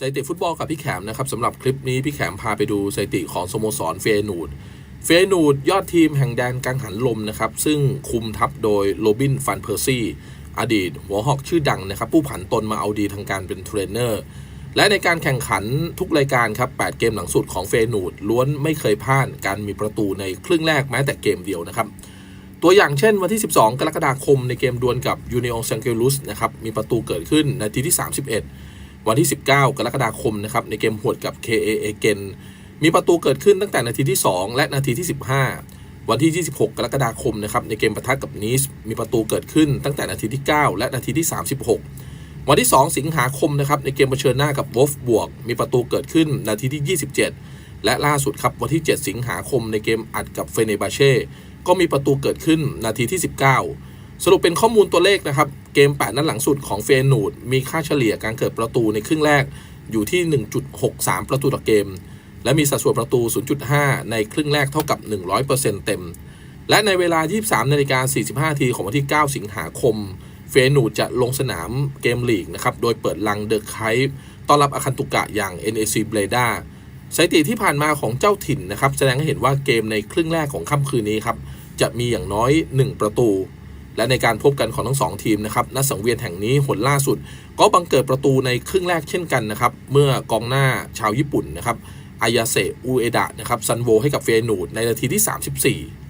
สถิติฟุตบอลกับพี่แขมนะครับสำหรับคลิปนี้พี่แขมพาไปดูสถิติของสโมสรเฟยนูด เฟยนูดยอดทีมแห่งแดนกังหันลมนะครับ ซึ่งคุมทัพโดยโรบินฟันเพอร์ซี่อดีต หัวหอกชื่อดังนะครับ ผู้ผันตนมาเอาดีทางการเป็นเทรนเนอร์ และในการแข่งขันทุกรายการครับ 8 เกมหลังสุดของเฟยนูดล้วนไม่เคยพลาดการมีประตูในครึ่งแรกแม้แต่เกมเดียวนะครับตัวอย่างเช่นวันที่ 12 กรกฎาคมในเกมดวลกับยูเนิองซังเกลุสนะครับมีประตูเกิดขึ้นนาทีที่ 31 วันที่ 19 กรกฎาคมนะครับในเกมหวดกับ KA เอเกนมีประตูเกิดขึ้นตั้งแต่นาทีที่ 2 และนาทีที่ 15 วันที่ 26 กรกฎาคมนะครับในเกมปะทะกับนีสมีประตูเกิดขึ้นตั้งแต่นาทีที่ 9 และนาทีที่ 36 วันที่ 2 สิงหาคมนะครับในเกมเผชิญหน้ากับวอฟบวก มีประตูเกิดขึ้นนาทีที่ 27 และล่าสุดครับวันที่ 7 สิงหาคมในเกมอัดกับเฟเนบาเช่ก็มีประตูเกิดขึ้นนาทีที่ 19 สรุปเป็นข้อมูลตัวเลขนะครับ เกม8นัดหลังสุดของเฟยนูดมีค่าเฉลี่ยการเกิดประตูในครึ่งแรกอยู่ที่ 1.63 ประตูต่อเกม และมีสัดส่วนประตู 0.5 ในครึ่งแรกเท่ากับ 100%เต็ม และในเวลา 23นาฬิกา45ทีของวันที่ 9 สิงหาคม เฟยนูดจะลงสนามเกมลีกนะครับ โดยเปิดลังเดอะไคป์ต้อนรับอาคันตุกะอย่าง NAC b l a d a สถิติที่ผ่านมาของเจ้าถิ่นนะครับ แสดงให้เห็นว่าเกมในครึ่งแรกของค่ำคืนนี้ครับจะมีอย่างน้อย 1 ประตู และในการพบกันของทั้งสองทีมนะครับนัดสังเวียนแห่งนี้หนล่าสุด ก็บังเกิดประตูในครึ่งแรกเช่นกันนะครับ เมื่อกองหน้าชาวญี่ปุ่นนะครับอายาเซอุเอดะนะครับซันโวให้กับเฟยนูดในนาทีที่ 34